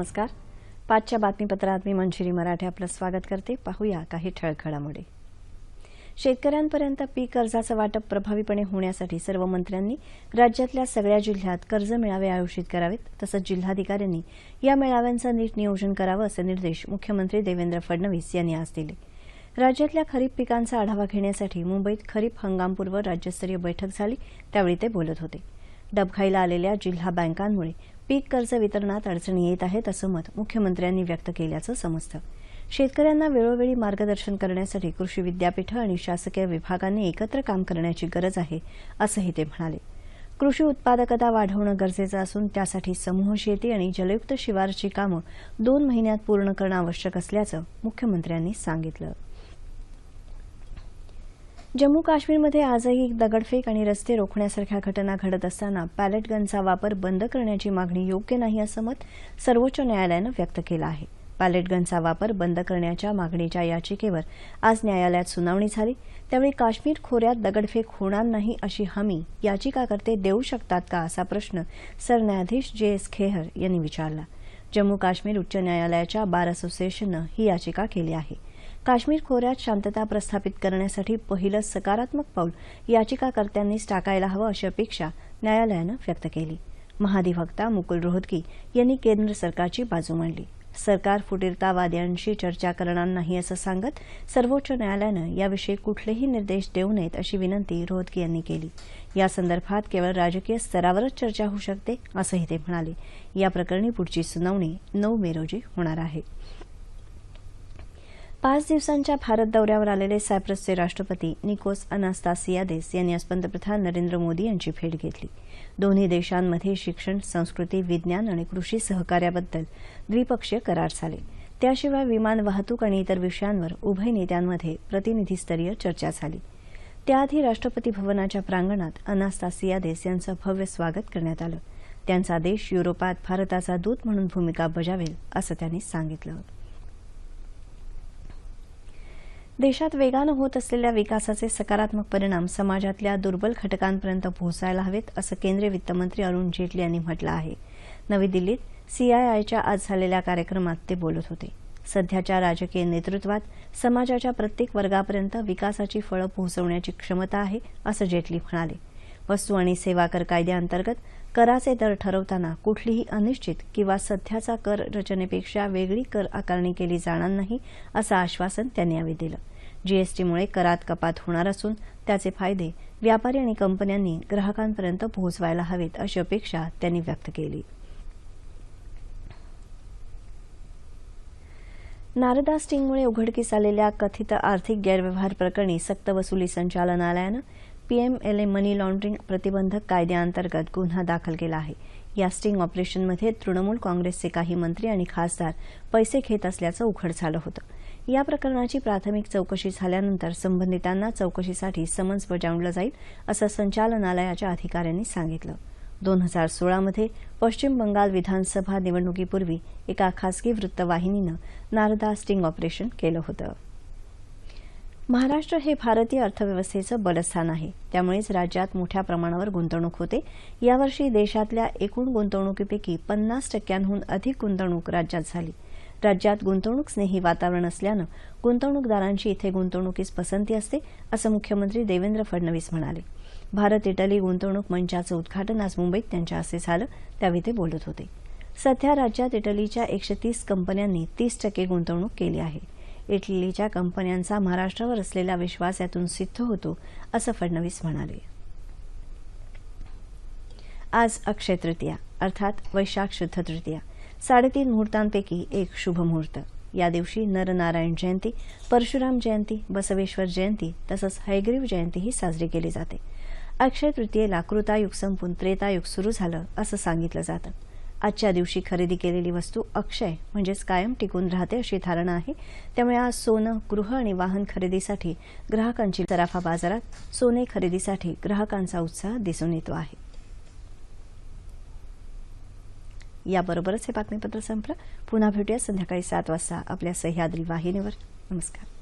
नमस्कार. पाचच्या बातमीपत्रात मी मंजिरी मराठे आपलं स्वागत करते. पाहूया काही ठळखडामोडी. शेतकऱ्यांपर्यंत पीक कर्जाचं वाटप प्रभावीपणे होण्यासाठी सर्व मंत्र्यांनी राज्यातल्या सगळ्या जिल्ह्यात कर्ज मेळावे आयोजित करावेत तसंच जिल्हाधिकाऱ्यांनी या मेळाव्यांचं नीट नियोजन करावं असे निर्देश मुख्यमंत्री देवेंद्र फडणवीस यांनी आज दिले. राज्यातल्या खरीप पिकांचा आढावा घेण्यासाठी मुंबईत खरीप हंगामपूर्व राज्यस्तरीय बैठक झाली त्यावेळी ते बोलत होते. डबघाईला आलेल्या जिल्हा बँकांमुळे पीक कर्ज वितरणात अडचणी येत आहेत असं मत मुख्यमंत्र्यांनी व्यक्त केल्याचं समजतं. शेतकऱ्यांना वेळोवेळी मार्गदर्शन करण्यासाठी कृषी विद्यापीठं आणि शासकीय विभागांनी एकत्र काम करण्याची गरज आहे असंही ते म्हणाले. कृषी उत्पादकता वाढवणं गरजेचं असून त्यासाठी समूह शेती आणि जलयुक्त शिवारची कामं दोन महिन्यात पूर्ण करणं आवश्यक असल्याचं मुख्यमंत्र्यांनी सांगितलं. जम्मू काश्मीरमध्ये आजही दगडफेक आणि रस्ते रोखण्यासारख्या घटना घडत असताना पॅलेट गनचा वापर बंद करण्याची मागणी योग्य नाही असं मत सर्वोच्च न्यायालयानं व्यक्त केलं आहे. पॅलेट गनचा वापर बंद करण्याच्या मागणीच्या याचिकेवर आज न्यायालयात सुनावणी झाली. त्यावेळी काश्मीर खोऱ्यात दगडफेक होणार नाही अशी हमी याचिकाकर्ते देऊ शकतात का असा प्रश्न सरन्यायाधीश जे एस खेहर यांनी विचारला. जम्मू काश्मीर उच्च न्यायालयाच्या बार असोसिएशननं ही याचिका केली आहे. काश्मीर खोऱ्यात शांतता प्रस्थापित करण्यासाठी पहिलं सकारात्मक पाऊल याचिकाकर्त्यांनीच टाकायला हवं अशी अपेक्षा न्यायालयानं व्यक्त केली. महाधिवक्ता मुकुल रोहतगी यांनी केंद्र सरकारची बाजू मांडली. सरकार फुटीरतावाद्यांशी चर्चा करणार नाही असं सांगत सर्वोच्च न्यायालयानं याविषयी कुठलेही निर्देश देऊ नयेत अशी विनंती रोहतगी यांनी केली. या संदर्भात केवळ राजकीय स्तरावरच चर्चा होऊ शकते असंही ते म्हणाले. या प्रकरणी पुढची सुनावणी नऊ मे रोजी होणार आहे. पाच दिवसांच्या भारत दौऱ्यावर आलेले सायप्रसचे राष्ट्रपती निकोस अनास्तासियादेस यांनी आज पंतप्रधान नरेंद्र मोदी यांची भेट घेतली. दोन्ही देशांमध्ये शिक्षण संस्कृती विज्ञान आणि कृषी सहकार्याबद्दल द्विपक्षीय करार झाले. त्याशिवाय विमान वाहतूक आणि इतर विषयांवर उभय नेत्यांमध्ये प्रतिनिधीस्तरीय चर्चा झाली. त्याआधी राष्ट्रपती भवनाच्या प्रांगणात अनास्तासियादेस यांचं भव्य स्वागत करण्यात आलं. त्यांचा देश युरोपात भारताचा दूत म्हणून भूमिका बजावेल असं त्यांनी सांगितलं. देशात वेगानं होत असलेल्या विकासाचे सकारात्मक परिणाम समाजातल्या दुर्बल घटकांपर्यंत पोहोचायला हवेत असं केंद्रीय वित्तमंत्री अरुण जेटली यांनी म्हटलं आहे. नवी दिल्लीत सीआयआयच्या आज झालेल्या कार्यक्रमात ते बोलत होते. सध्याच्या राजकीय नेतृत्वात समाजाच्या प्रत्येक वर्गापर्यंत विकासाची फळं पोहोचवण्याची क्षमता आहे असं जेटली म्हणाले. वस्तू आणि सेवा कर कायद्याअंतर्गत कराचे दर ठरवताना कुठलीही अनिश्चित किंवा सध्याचा कर रचनेपेक्षा वेगळी कर आकारणी केली जाणार नाही असं आश्वासन त्यांनी यावेळी दिलं. जीएसटीमुळे करात कपात होणार असून त्याचे फायदे व्यापारी आणि कंपन्यांनी ग्राहकांपर्यंत पोहोचवायला हवेत अशी अपेक्षा त्यांनी व्यक्त केली. नारदा स्टिंगमुळे उघडकीस आलेल्या कथित आर्थिक गैरव्यवहार प्रकरणी सक्तवसुली संचालनालयानं पीएमएलए मनी लॉन्ड्रिंग प्रतिबंधक कायद्याअंतर्गत गुन्हा दाखल केला आहे. या स्टिंग ऑपरेशनमध्ये तृणमूल काँग्रेसचे काही मंत्री आणि खासदार पैसे घेत असल्याचं उघड झालं होतं. या प्रकरणाची प्राथमिक चौकशी झाल्यानंतर संबंधितांना चौकशीसाठी समन्स बजावलं जाईल असं संचालनालयाच्या अधिकाऱ्यांनी सांगितलं. दोन हजार सोळामध्ये पश्चिम बंगाल विधानसभा निवडणुकीपूर्वी एका खासगी वृत्तवाहिनीनं नारदा स्टिंग ऑपरेशन केलं होतं. महाराष्ट्र हे भारतीय अर्थव्यवस्थेचं बलस्थान आहे. त्यामुळेच राज्यात मोठ्या प्रमाणावर गुंतवणूक होते. यावर्षी देशातल्या एकूण गुंतवणुकीपैकी पन्नास टक्क्यांहून अधिक गुंतवणूक राज्यात झाली. राज्यात गुंतवणूक स्नेही वातावरण असल्यानं गुंतवणूकदारांची इथे गुंतवणुकीस पसंती असते असं मुख्यमंत्री देवेंद्र फडणवीस म्हणाले. भारत इटली गुंतवणूक मंचाचं उद्घाटन आज मुंबईत त्यांच्या हस्ते झालं. त्यावेळी ते बोलत होते. सध्या राज्यात इटलीच्या एकशे तीस कंपन्यांनी तीस टक्के गुंतवणूक केली आहे. इटलीच्या कंपन्यांचा महाराष्ट्रावर असलेला विश्वास यातून सिद्ध होतो असं फडणवीस म्हणाले. आज अक्षय तृतीया अर्थात वैशाख शुद्ध तृतीया साडेतीन मुहूर्तांपैकी एक शुभ मुहूर्त. या दिवशी नरनारायण जयंती परशुराम जयंती बसवेश्वर जयंती तसंच हैग्रीव जयंतीही साजरी केली जाते. अक्षय तृतीयेला कृतायुग संपून त्रेतायुग सुरू झालं असं सांगितलं जातं. आजच्या दिवशी खरेदी केलेली वस्तू अक्षय म्हणजेच कायम टिकून राहते अशी धारणा आहे. त्यामुळे आज सोनं गृह आणि वाहन खरेदीसाठी ग्राहकांची सराफा बाजारात सोने खरेदीसाठी ग्राहकांचा उत्साह दिसून येतो आहे. याबरोबरच हे बातमीपत्र संपलं. पुन्हा भेटूया संध्याकाळी सात वाजता आपल्या सह्याद्री वाहिनीवर. नमस्कार.